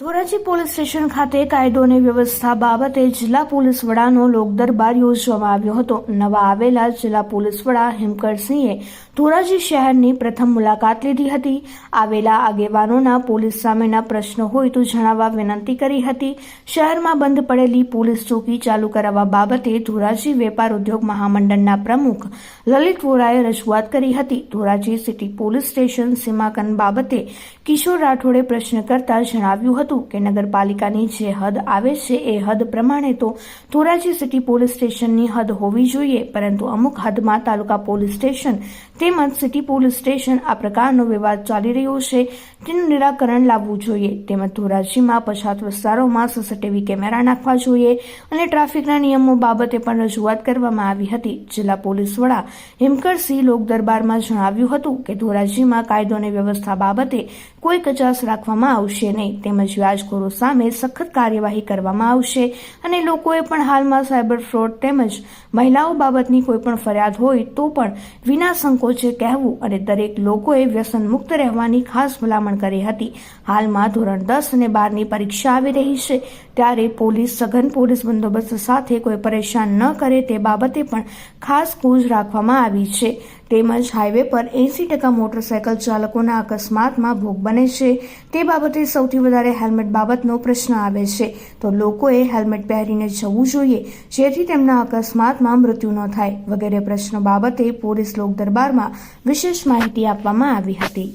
Dhoraji police station ખાતે કાયદો અને વ્યવસ્થા બાબતે જિલ્લા પોલીસ વડાનો લોકદરબાર યોજવામાં આવ્યો હતો. નવા આવેલા જિલ્લા પોલીસ વડા હિમકરસિંહે ધોરાજી શહેરની પ્રથમ મુલાકાત લીધી હતી. આવેલા આગેવાનોના પોલીસ સામેના પ્રશ્નો હોય તો જણાવવા વિનંતી કરી હતી. શહેરમાં બંધ પડેલી પોલીસ ચોકી ચાલુ કરાવવા બાબતે ધોરાજી વેપાર ઉદ્યોગ મહામંડળના પ્રમુખ લલિત વોરાએ રજૂઆત કરી હતી. ધોરાજી સિટી પોલીસ સ્ટેશન સીમાકન બાબતે કિશોર રાઠોડે પ્રશ્ન કરતા જણાવ્યું હતું. કે નગરપાલિકાની જે હદ આવે છે એ હદ પ્રમાણે તો ધોરાજી સિટી પોલીસ સ્ટેશનની હદ હોવી જોઈએ, પરંતુ અમુક હદમાં તાલુકા પોલીસ સ્ટેશન તેમજ સિટી પોલીસ સ્ટેશન આ પ્રકારનો વિવાદ ચાલી રહ્યો છે. તેનું નિરાકરણ લાવવું જોઈએ. તેમજ ધોરાજીમાં પછાત વિસ્તારોમાં સીસીટીવી કેમેરા નાખવા જોઈએ અને ટ્રાફિકના નિયમો બાબતે પણ રજૂઆત કરવામાં આવી હતી. જિલ્લા પોલીસ વડા હિમકરસિંહ લોક દરબારમાં જણાવ્યું હતું કે ધોરાજીમાં કાયદો અને વ્યવસ્થા બાબતે કોઈ કચાસ રાખવામાં આવશે નહીં. તેમજ વ્યાજખોરો સામે સખત કાર્યવાહી કરવામાં આવશે અને લોકોએ પણ હાલમાં સાયબર ફ્રોડ તેમજ મહિલાઓ બાબતની કોઈ પણ ફરિયાદ હોય તો પણ વિના સંકોચે કહેવું અને દરેક લોકોએ વ્યસન મુક્ત રહેવાની ખાસ ભલામણ કરી હતી. હાલમાં ધોરણ દસ અને બારની પરીક્ષા આવી રહી છે. ત્યારે પોલીસ, સઘન પોલીસ બંદોબસ્ત સાથે કોઈ પરેશાન ન કરે તે બાબતે પણ ખાસ કૂજ રાખવામાં આવી છે. તેમજ હાઈવે પર એંસી ટકા મોટરસાયકલ ચાલકોના અકસ્માતમાં ભોગ બને છે. તે બાબતે સૌથી વધારે હેલ્મેટ બાબતનો પ્રશ્ન આવે છે. તો લોકોએ હેલ્મેટ પહેરીને જવું જોઈએ, જેથી તેમના અકસ્માતમાં મૃત્યુ ન થાય. વગેરે પ્રશ્નો બાબતે પોલીસ લોક દરબારમાં વિશેષ માહિતી આપવામાં આવી હતી.